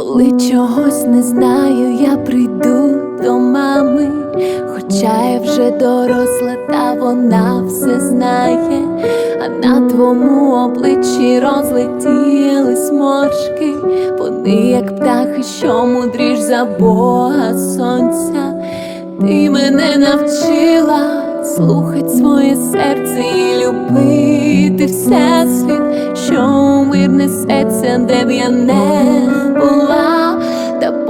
Коли чогось не знаю, я прийду до мами, хоча я вже доросла, та вона все знає, а на твоєму обличчі розлетілись моршки, вони як птахи, що мудріш за Бога сонця. Ти мене навчила слухать своє серце і любити всесвіт, що у мир несеться, де б я не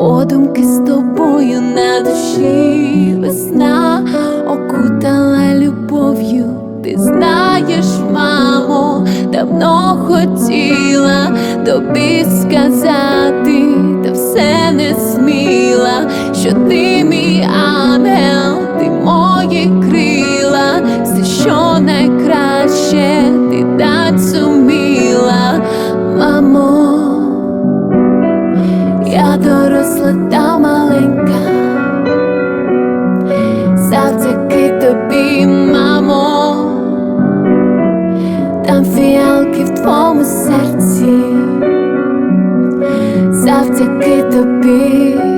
подумки з тобою на душі весна окутала любов'ю. Ти знаєш, мамо, давно хотіла тобі сказати, та все не сміла, що ти там фіалки в твоєму серці, завдяки тобі.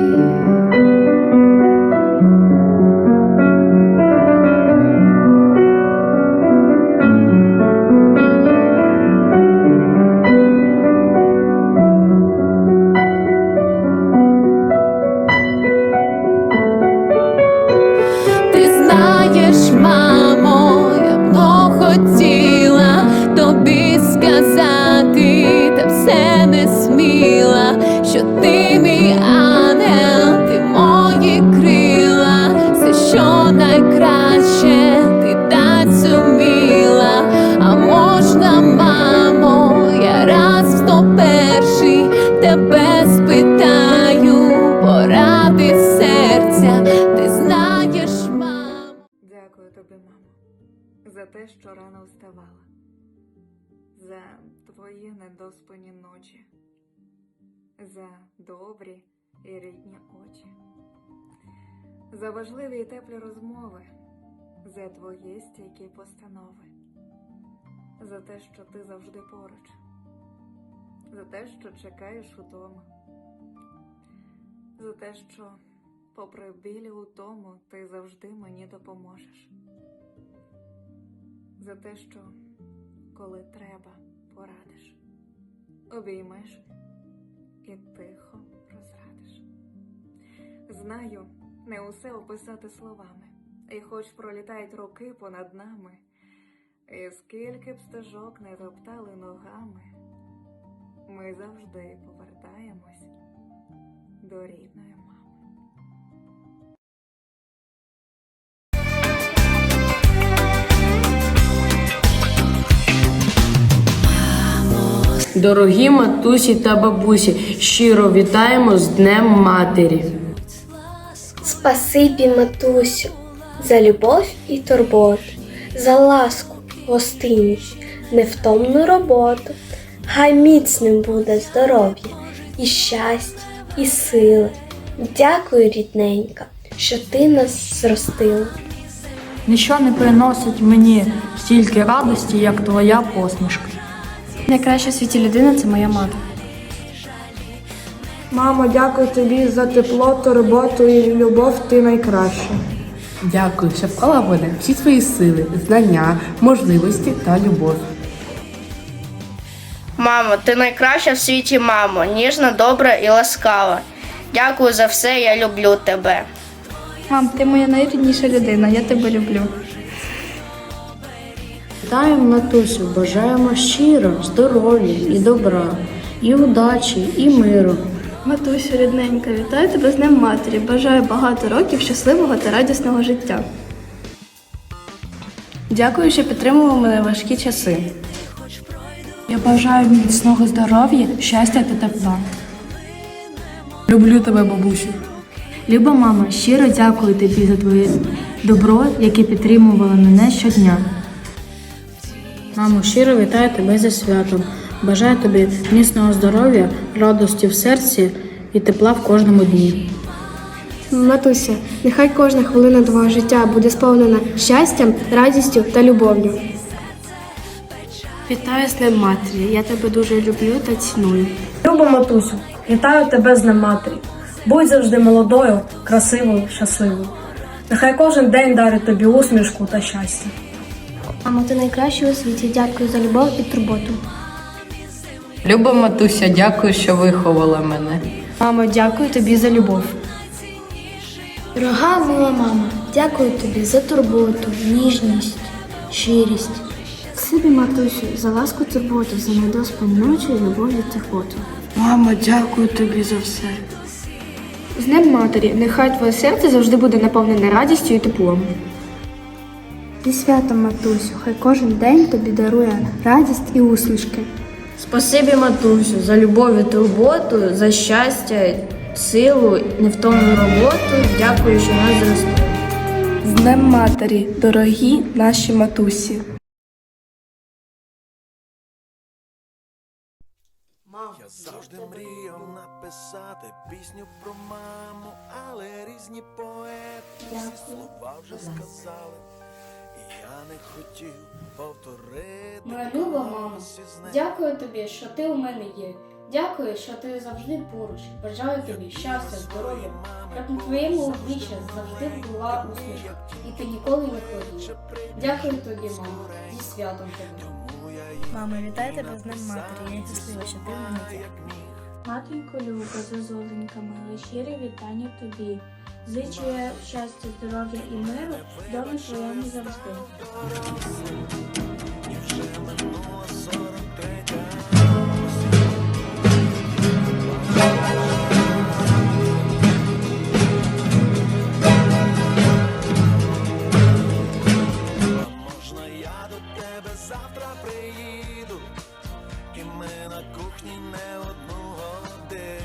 Що ти мій ангел, ти мої крила, все, що найкраще, ти дать зуміла, а можна, мамо, я раз сто перший тебе спитаю, поради серця, ти знаєш, мамо. Дякую тобі, мамо, за те, що рано вставала, за твої недоспані ночі, за добрі і рідні очі, за важливі і теплі розмови, за твої стійкі постанови, за те, що ти завжди поруч, за те, що чекаєш удома, за те, що попри білі утому ти завжди мені допоможеш. За те, що коли треба, порадиш, обіймеш і тихо розрадиш. Знаю, не усе описати словами, і хоч пролітають роки понад нами, і скільки б стежок не топтали ногами, ми завжди повертаємось до рідної Дорогі матусі та бабусі, щиро вітаємо з Днем Матері. Спасибі, матусю, за любов і турботу, за ласку, гостинність, невтомну роботу. Хай міцним буде здоров'я, і щастя, і сили. Дякую, рідненька, що ти нас зростила. Ніщо не приносить мені стільки радості, як твоя посмішка. Найкраща в світі людина це моя мати. Мамо, дякую тобі за тепло, турботу і любов, ти найкраща. Дякую, що вклала в мене всі свої сили, знання, можливості та любов. Мамо, ти найкраща в світі, мамо, ніжна, добра і ласкава. Дякую за все, я люблю тебе. Мам, ти моя найрідніша людина, я тебе люблю. Вітаємо матусю, бажаємо щиро, здоров'я і добра, і удачі, і миру. Матусю, рідненька, вітаю тебе з Днем матері. Бажаю багато років щасливого та радісного життя. Дякую, що підтримував мене в важкі часи. Я бажаю міцного здоров'я, щастя та тепла. Люблю тебе, бабусю. Люба мама, щиро дякую тобі за твоє добро, яке підтримувало мене щодня. Мамо, щиро вітаю тебе зі святом. Бажаю тобі міцного здоров'я, радості в серці і тепла в кожному дні. Матуся, нехай кожна хвилина твого життя буде сповнена щастям, радістю та любов'ю. Вітаю з Днем матері. Я тебе дуже люблю та ціную. Люба матусю, вітаю тебе з Днем матері. Будь завжди молодою, красивою, щасливою. Нехай кожен день дарить тобі усмішку та щастя. Мамо, ти найкраща у світі. Дякую за любов і турботу. Люба матуся, дякую, що виховала мене. Мамо, дякую тобі за любов. Дорога мила мама, дякую тобі за турботу, ніжність, щирість. Спасибі, матусю, за ласку турботу, за недоспані ночі, любов і турботу. Мамо, дякую тобі за все. З Днем матері, нехай твоє серце завжди буде наповнене радістю і теплом. Зі святом, матусю, хай кожен день тобі дарує радість і усмішки. Спасибі, матусю, за любов і турботу, за щастя, силу, невтомну роботу. Дякую, що нас зростили. З Днем матері, дорогі наші матусі. Я завжди мріяв написати пісню про маму, але різні поети всі слова вже сказали. Не хотів повторити. Моя люба нею. дякую тобі, що ти у мене є. Дякую, що ти завжди поруч. Бажаю тобі щастя, здоров'я. Щоб на твоєму обличчі завжди була усмішка, і ти ніколи не хворіла. Дякую тобі, мамо, зі святом тебе. Мамо, вітаю тебе з Днем матері. Я щаслива, що ти в мене є. Матінко Люба, зозуленька мила, щире вітання тобі. Зичу я щастя, здоров'я і миру, вдома твоєму завжди. Можна я до тебе завтра приїду, і ми на кухні не одну годину.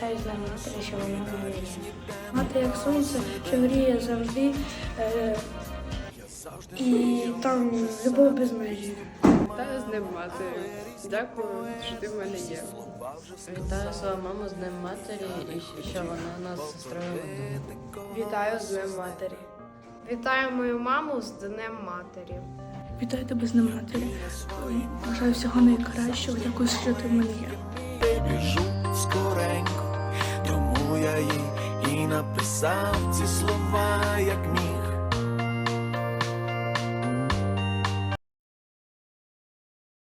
Хай за матері, що вона моя. Мати як сонце, що гріє завжди, е, і там любов без межі. Вітаю з Днем матері. Дякую, що ти в мене є. Вітаю свою маму з Днем матері і що вона нас сестрою. Вітаю з Днем матері. Вітаю мою маму з Днем матері. Вітаю тебе з Днем матері. Бажаю всього найкращого, дякую, що ти в мене є. Біжу скоренько, тому я їй і написав ці слова, як міг.